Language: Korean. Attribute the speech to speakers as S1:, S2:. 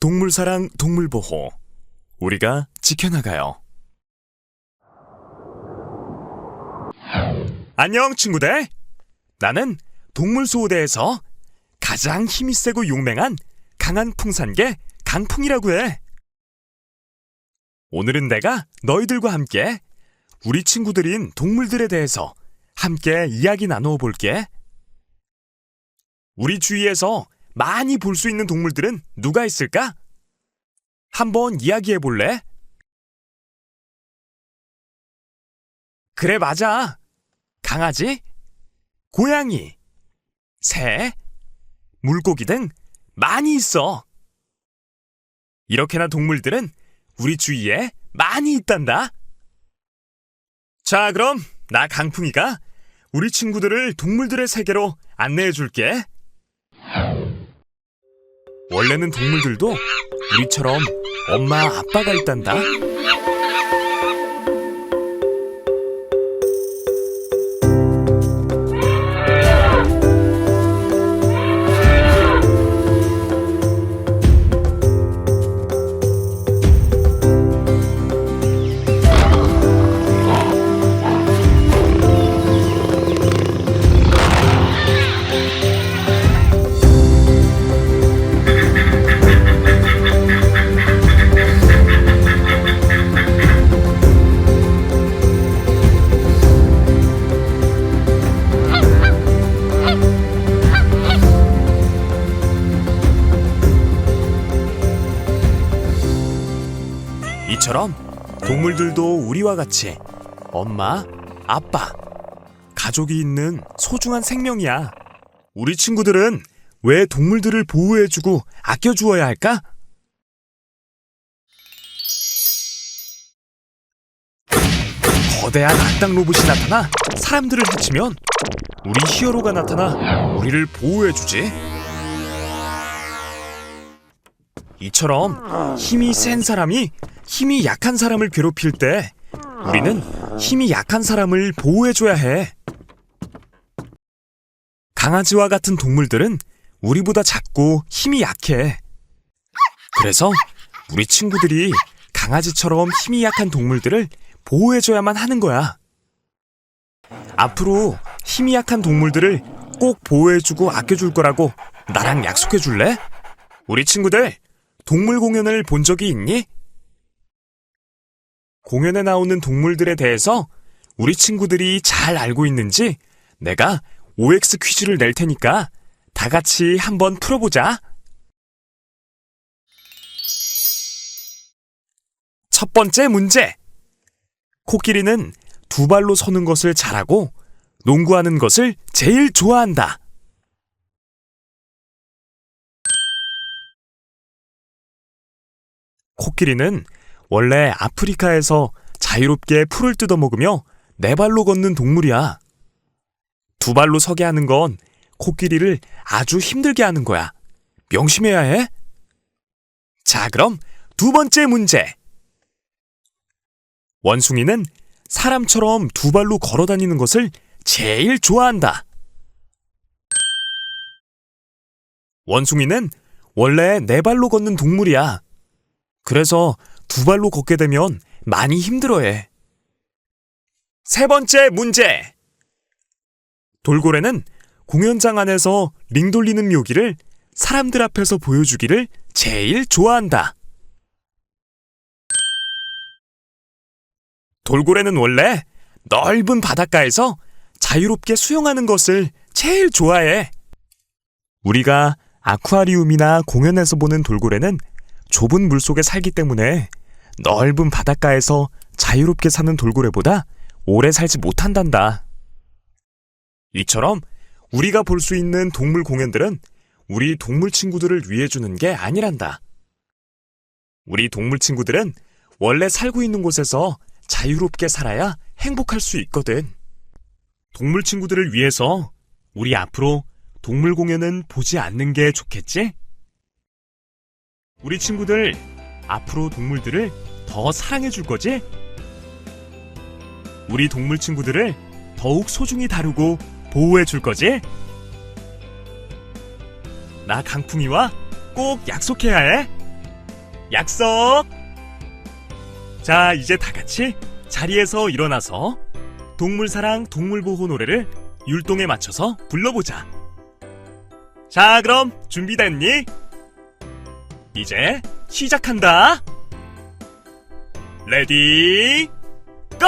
S1: 동물사랑 동물보호 우리가 지켜나가요. 안녕 친구들. 나는 동물수호대에서 가장 힘이 세고 용맹한 강한 풍산개 강풍이라고 해. 오늘은 내가 너희들과 함께 우리 친구들인 동물들에 대해서 함께 이야기 나누어 볼게. 우리 주위에서 많이 볼 수 있는 동물들은 누가 있을까? 한번 이야기해 볼래? 그래, 맞아. 강아지, 고양이, 새, 물고기 등 많이 있어. 이렇게나 동물들은 우리 주위에 많이 있단다. 자, 그럼 나 강풍이가 우리 친구들을 동물들의 세계로 안내해 줄게. 원래는 동물들도 우리처럼 엄마, 아빠가 있단다. 이처럼 동물들도 우리와 같이 엄마, 아빠, 가족이 있는 소중한 생명이야. 우리 친구들은 왜 동물들을 보호해주고 아껴주어야 할까? 거대한 악당 로봇이 나타나 사람들을 해치면 우리 히어로가 나타나 우리를 보호해주지. 이처럼 힘이 센 사람이 힘이 약한 사람을 괴롭힐 때 우리는 힘이 약한 사람을 보호해줘야 해. 강아지와 같은 동물들은 우리보다 작고 힘이 약해. 그래서 우리 친구들이 강아지처럼 힘이 약한 동물들을 보호해줘야만 하는 거야. 앞으로 힘이 약한 동물들을 꼭 보호해주고 아껴줄 거라고 나랑 약속해 줄래? 우리 친구들, 동물 공연을 본 적이 있니? 공연에 나오는 동물들에 대해서 우리 친구들이 잘 알고 있는지 내가 OX 퀴즈를 낼 테니까 다 같이 한번 풀어보자. 첫 번째 문제. 코끼리는 두 발로 서는 것을 잘하고 농구하는 것을 제일 좋아한다. 코끼리는 원래 아프리카에서 자유롭게 풀을 뜯어 먹으며 네 발로 걷는 동물이야. 두 발로 서게 하는 건 코끼리를 아주 힘들게 하는 거야. 명심해야 해. 자, 그럼 두 번째 문제. 원숭이는 사람처럼 두 발로 걸어 다니는 것을 제일 좋아한다. 원숭이는 원래 네 발로 걷는 동물이야. 그래서 두 발로 걷게 되면 많이 힘들어해. 세 번째 문제. 돌고래는 공연장 안에서 링 돌리는 묘기를 사람들 앞에서 보여주기를 제일 좋아한다. 돌고래는 원래 넓은 바닷가에서 자유롭게 수영하는 것을 제일 좋아해. 우리가 아쿠아리움이나 공연에서 보는 돌고래는 좁은 물속에 살기 때문에 넓은 바닷가에서 자유롭게 사는 돌고래보다 오래 살지 못한단다. 이처럼 우리가 볼 수 있는 동물 공연들은 우리 동물 친구들을 위해 주는 게 아니란다. 우리 동물 친구들은 원래 살고 있는 곳에서 자유롭게 살아야 행복할 수 있거든. 동물 친구들을 위해서 우리 앞으로 동물 공연은 보지 않는 게 좋겠지? 우리 친구들 앞으로 동물들을 더 사랑해 줄 거지? 우리 동물 친구들을 더욱 소중히 다루고 보호해 줄 거지? 나 강풍이와 꼭 약속해야 해. 약속! 자, 이제 다 같이 자리에서 일어나서 동물사랑 동물보호 노래를 율동에 맞춰서 불러보자. 자, 그럼 준비됐니? 이제 시작한다. 레디, 고!